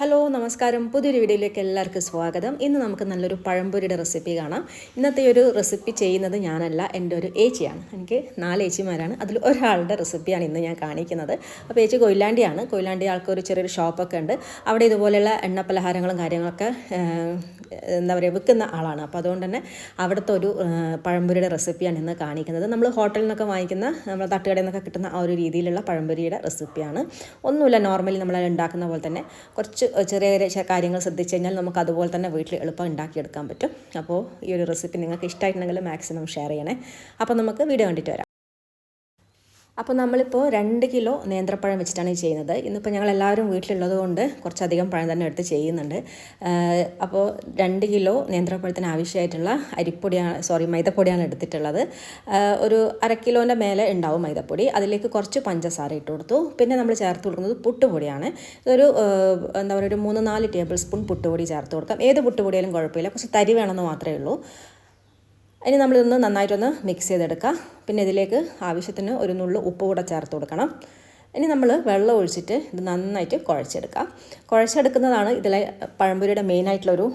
Hello നമസ്കാരം. പുതിയൊരു വീഡിയോയിലേക്ക് എല്ലാവർക്കും സ്വാഗതം. ഇന്ന് നമുക്ക് നല്ലൊരു പഴംപൊരിയുടെ റെസിപ്പി കാണാം. ഇന്നത്തെ ഒരു റെസിപ്പി ചെയ്യുന്നത് ഞാനല്ല എന്റെ ഒരു ഏച്ചിയാണ്. എനിക്ക് നാല് ഏച്ചിമാരാണ്. അതിൽ ഒരാളുടെ റെസിപ്പിയാണ് ഇന്ന് ഞാൻ കാണിക്കുന്നത്. അപ്പോൾ ഏച്ചി കൊയിലാണ്ടിയാണ്. കൊയിലാണ്ടി ആൾക്ക് ഒരു ചെറിയൊരു ഷോപ്പൊക്കെ ഉണ്ട്. അവിടെ ഇതുപോലെയുള്ള എണ്ണ പലഹാരങ്ങളും കാര്യങ്ങളൊക്കെ എന്താ പറയുക വിൽക്കുന്ന ആളാണ്. അപ്പോൾ അതുകൊണ്ട് തന്നെ അവിടുത്തെ ഒരു പഴംപൊരിയുടെ റെസിപ്പിയാണ് ഇന്ന് കാണിക്കുന്നത്. നമ്മൾ ഹോട്ടലിൽ നിന്നൊക്കെ വാങ്ങിക്കുന്ന നമ്മൾ തട്ടുകടയിൽ നിന്നൊക്കെ കിട്ടുന്ന ആ ഒരു രീതിയിലുള്ള പഴംപൊരിയുടെ റെസിപ്പിയാണ്. ഒന്നുമില്ല നോർമലി നമ്മൾ ഉണ്ടാക്കുന്ന പോലെ തന്നെ കുറച്ച് ചെറിയ ചെറിയ കാര്യങ്ങൾ ശ്രദ്ധിച്ചു കഴിഞ്ഞാൽ നമുക്ക് അതുപോലെ തന്നെ വീട്ടിൽ എളുപ്പം ഉണ്ടാക്കിയെടുക്കാൻ പറ്റും. അപ്പോൾ ഈ ഒരു റെസിപ്പി നിങ്ങൾക്ക് ഇഷ്ടമായിട്ടുണ്ടെങ്കിൽ മാക്സിമം ഷെയർ ചെയ്യണേ. അപ്പോൾ നമുക്ക് വീഡിയോ കണ്ടിട്ട് വരാം. അപ്പോൾ നമ്മളിപ്പോൾ രണ്ട് കിലോ നേന്ത്രപ്പഴം വെച്ചിട്ടാണ് ഈ ചെയ്യുന്നത്. ഇന്നിപ്പോൾ ഞങ്ങൾ എല്ലാവരും വീട്ടിലുള്ളത് കൊണ്ട് കുറച്ചധികം പഴം തന്നെ എടുത്ത് ചെയ്യുന്നുണ്ട്. അപ്പോൾ രണ്ട് കിലോ നേന്ത്രപ്പഴത്തിന് ആവശ്യമായിട്ടുള്ള അരിപ്പൊടിയാണ് സോറി മൈദപ്പൊടിയാണ് എടുത്തിട്ടുള്ളത്. ഒരു അര കിലോന്റെ മേലെ ഉണ്ടാവും മൈദപ്പൊടി. അതിലേക്ക് കുറച്ച് പഞ്ചസാര ഇട്ട് കൊടുത്തു. പിന്നെ നമ്മൾ ചേർത്ത് കൊടുക്കുന്നത് പുട്ടുപൊടിയാണ്. ഇതൊരു എന്താ പറയുക ഒരു മൂന്ന് നാല് ടേബിൾ സ്പൂൺ പുട്ടുപൊടി ചേർത്ത് കൊടുക്കാം. ഏത് പുട്ടുപൊടിയാലും കുഴപ്പമില്ല. കുറച്ച് തരി വേണമെന്ന് മാത്രമേ ഉള്ളൂ. ഇനി നമ്മളിതൊന്ന് നന്നായിട്ടൊന്ന് മിക്സ് ചെയ്തെടുക്കുക പിന്നെ ഇതിലേക്ക് ആവശ്യത്തിന് ഒരു നുള്ളു ഉപ്പ് കൂടെ ചേർത്ത് കൊടുക്കണം. ഇനി നമ്മൾ വെള്ളം ഒഴിച്ചിട്ട് ഇത് നന്നായിട്ട് കുഴച്ചെടുക്കുക കുഴച്ചെടുക്കുന്നതാണ് ഇതിലെ പഴംപൊരിയുടെ മെയിനായിട്ടുള്ളൊരു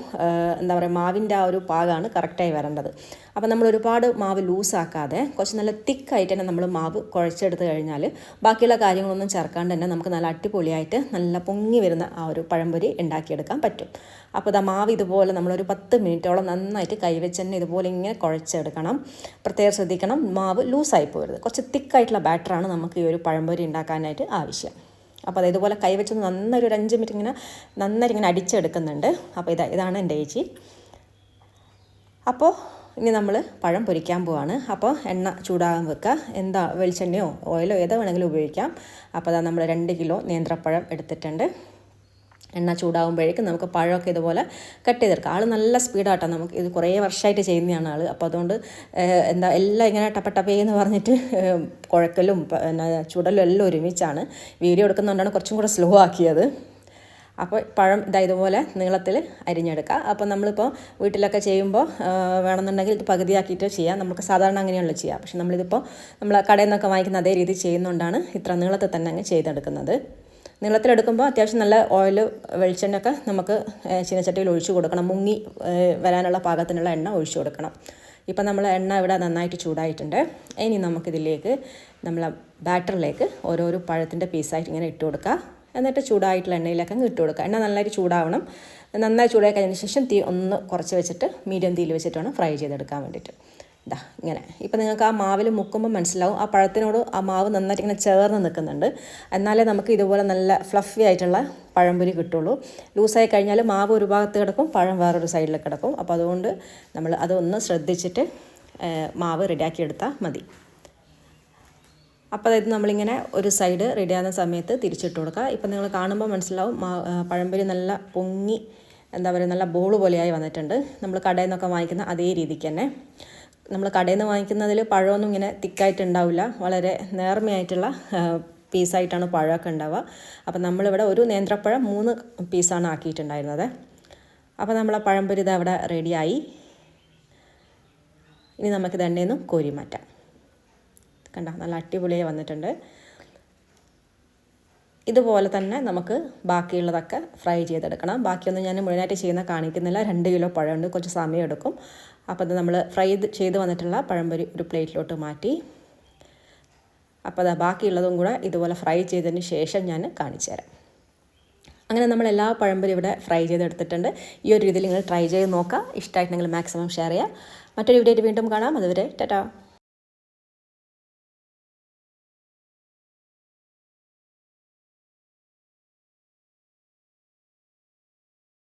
എന്താ പറയുക മാവിന്റെ ആ ഒരു പാകമാണ് കറക്റ്റായി വരേണ്ടത്. അപ്പോൾ നമ്മൾ ഒരുപാട് മാവ് ലൂസാക്കാതെ കുറച്ച് നല്ല തിക്കായിട്ട് തന്നെ നമ്മൾ മാവ് കുഴച്ചെടുത്ത് കഴിഞ്ഞാൽ ബാക്കിയുള്ള കാര്യങ്ങളൊന്നും ചേർക്കാണ്ട് തന്നെ നമുക്ക് നല്ല അടിപൊളിയായിട്ട് നല്ല പൊങ്ങി വരുന്ന ആ ഒരു പഴംപൊരി ഉണ്ടാക്കിയെടുക്കാൻ പറ്റും. അപ്പോൾ ഇതാ മാവ് ഇതുപോലെ നമ്മളൊരു പത്ത് മിനിറ്റോളം നന്നായിട്ട് കൈവച്ച് തന്നെ ഇതുപോലെ ഇങ്ങനെ കുഴച്ചെടുക്കണം. പ്രത്യേകം ശ്രദ്ധിക്കണം മാവ് ലൂസായി പോകരുത്. കുറച്ച് തിക്കായിട്ടുള്ള ബാറ്ററാണ് നമുക്ക് ഈ ഒരു പഴംപൊരി ഉണ്ടാക്കാനായിട്ട് ആവശ്യം. അപ്പോൾ അത് ഇതുപോലെ കൈവച്ച് നന്നായി ഒരു അഞ്ച് മിനിറ്റ് ഇങ്ങനെ നന്നായിട്ട് ഇങ്ങനെ അടിച്ചെടുക്കുന്നുണ്ട്. അപ്പോൾ ഇതാ ഇതാണ് എന്റെ ചേച്ചി അപ്പോൾ ഇനി നമ്മൾ പഴം പൊരിക്കാൻ പോവാണ്. അപ്പോൾ എണ്ണ ചൂടാകാൻ വെക്കുക എന്താ വെളിച്ചെണ്ണയോ ഓയിലോ ഏതോ വേണമെങ്കിലും ഉപയോഗിക്കാം. അപ്പോൾ അതാ നമ്മൾ രണ്ട് കിലോ നേന്ത്രപ്പഴം എടുത്തിട്ടുണ്ട്. എണ്ണ ചൂടാകുമ്പോഴേക്കും നമുക്ക് പഴമൊക്കെ ഇതുപോലെ കട്ട് ചെയ്തെടുക്കാം. ആൾ നല്ല സ്പീഡാട്ടോ നമുക്ക്. ഇത് കുറേ വർഷമായിട്ട് ചെയ്യുന്നതാണ് ആൾ അപ്പോൾ അതുകൊണ്ട് എന്താ എല്ലാം ഇങ്ങനെ ടപ്പട്ടപ്പേ ടപ്പേ എന്ന് പറഞ്ഞിട്ട് കുഴക്കലും പിന്നെ ചുടലും എല്ലാം ഒരുമിച്ചാണ് വീഡിയോ എടുക്കുന്നതുകൊണ്ടാണ് കുറച്ചും കൂടെ സ്ലോ ആക്കിയത്. അപ്പോൾ പഴം ഇതാ ഇതുപോലെ നീളത്തിൽ അരിഞ്ഞെടുക്കുക അപ്പോൾ നമ്മളിപ്പോൾ വീട്ടിലൊക്കെ ചെയ്യുമ്പോൾ വേണമെന്നുണ്ടെങ്കിൽ ഇത് പകുതിയാക്കിയിട്ട് ചെയ്യാം. നമുക്ക് സാധാരണ അങ്ങനെയുള്ള ചെയ്യാം. പക്ഷെ നമ്മളിതിപ്പോൾ നമ്മൾ കടയിൽ നിന്നൊക്കെ വാങ്ങിക്കുന്ന അതേ രീതി ചെയ്യുന്നതുകൊണ്ടാണ് ഇത്ര നീളത്തിൽ തന്നെ അങ്ങ് ചെയ്തെടുക്കുന്നത്. നീളത്തിലെടുക്കുമ്പോൾ അത്യാവശ്യം നല്ല ഓയിൽ വെളിച്ചെണ്ണയൊക്കെ നമുക്ക് ചീനച്ചട്ടിയിൽ ഒഴിച്ചു കൊടുക്കണം. മുങ്ങി വരാനുള്ള പാകത്തിനുള്ള എണ്ണ ഒഴിച്ചു കൊടുക്കണം. ഇപ്പം നമ്മൾ എണ്ണ ഇവിടെ നന്നായിട്ട് ചൂടായിട്ടുണ്ട്. ഇനി നമുക്കിതിലേക്ക് നമ്മൾ ബാറ്ററിലേക്ക് ഓരോരോ പഴത്തിന്റെ പീസായിട്ട് ഇങ്ങനെ ഇട്ട് കൊടുക്കുക എന്നിട്ട് ചൂടായിട്ടുള്ള എണ്ണയിലൊക്കെ അങ്ങ് ഇട്ട് കൊടുക്കുക എണ്ണ നന്നായിട്ട് ചൂടാവണം. നന്നായി ചൂടായി കഴിഞ്ഞ ശേഷം തീ ഒന്ന് കുറച്ച് വെച്ചിട്ട് മീഡിയം തീയിൽ വെച്ചിട്ട് വേണം ഫ്രൈ ചെയ്തെടുക്കാൻ വേണ്ടിയിട്ട്. ഇതാ ഇങ്ങനെ. ഇപ്പം നിങ്ങൾക്ക് ആ മാവിൽ മുക്കുമ്പോൾ മനസ്സിലാവും. ആ പഴത്തിനോട് ആ മാവ് നന്നായിട്ട് ഇങ്ങനെ ചേർന്ന് നിൽക്കുന്നുണ്ട്. എന്നാലേ നമുക്ക് ഇതുപോലെ നല്ല ഫ്ലഫി ആയിട്ടുള്ള പഴംപൊരി കിട്ടുള്ളൂ. ലൂസായി കഴിഞ്ഞാൽ മാവ് ഒരു ഭാഗത്ത് കിടക്കും പഴം വേറൊരു സൈഡിൽ കിടക്കും. അപ്പോൾ അതുകൊണ്ട് നമ്മൾ അതൊന്ന് ശ്രദ്ധിച്ചിട്ട് മാവ് റെഡിയാക്കി എടുത്താൽ മതി. അപ്പോൾ അതായത് നമ്മളിങ്ങനെ ഒരു സൈഡ് റെഡിയാകുന്ന സമയത്ത് തിരിച്ചിട്ട് കൊടുക്കുക ഇപ്പം നിങ്ങൾ കാണുമ്പോൾ മനസ്സിലാവും പഴംപൊരി നല്ല പൊങ്ങി എന്താ പറയുക നല്ല ബോൾ പോലെയായി വന്നിട്ടുണ്ട്. നമ്മൾ കടയിൽ നിന്നൊക്കെ വാങ്ങിക്കുന്ന അതേ രീതിക്ക് തന്നെ. നമ്മൾ കടയിൽ നിന്ന് വാങ്ങിക്കുന്നതിൽ പഴമൊന്നും ഇങ്ങനെ തിക്കായിട്ട് ഉണ്ടാവില്ല വളരെ നേർമയായിട്ടുള്ള പീസായിട്ടാണ് പഴമൊക്കെ ഉണ്ടാവുക. അപ്പോൾ നമ്മളിവിടെ ഒരു നേന്ത്രപ്പഴം മൂന്ന് പീസാണ് ആക്കിയിട്ടുണ്ടായിരുന്നത്. അപ്പോൾ നമ്മളെ പഴംപൊരി ഇത് അവിടെ റെഡിയായി. ഇനി നമുക്കിത് എണ്ണയിൽ നിന്ന് കോരി മാറ്റാം കണ്ട? നല്ല അടിപൊളിയായി വന്നിട്ടുണ്ട്. ഇതുപോലെ തന്നെ നമുക്ക് ബാക്കിയുള്ളതൊക്കെ ഫ്രൈ ചെയ്തെടുക്കണം. ബാക്കിയൊന്നും ഞാൻ മുഴുവനായിട്ട് ചെയ്യുന്ന കാണിക്കുന്നില്ല. രണ്ട് കിലോ പഴമുണ്ട്. കുറച്ച് സമയം എടുക്കും. അപ്പോൾ അത് നമ്മൾ ഫ്രൈ ചെയ്ത് വന്നിട്ടുള്ള പഴംപൊരി ഒരു പ്ലേറ്റിലോട്ട് മാറ്റി. അപ്പോൾ അത് ബാക്കിയുള്ളതും കൂടെ ഇതുപോലെ ഫ്രൈ ചെയ്തതിന് ശേഷം ഞാൻ കാണിച്ചു തരാം. അങ്ങനെ നമ്മൾ എല്ലാ പഴംപൊരി ഇവിടെ ഫ്രൈ ചെയ്തെടുത്തിട്ടുണ്ട്. ഈ ഒരു രീതിയിൽ നിങ്ങൾ ട്രൈ ചെയ്ത് നോക്കുക. ഇഷ്ടമായിട്ടുണ്ടെങ്കിൽ മാക്സിമം ഷെയർ ചെയ്യുക. മറ്റൊരു വീഡിയോ വീണ്ടും കാണാം. അതുവരെ ടാറ്റാ.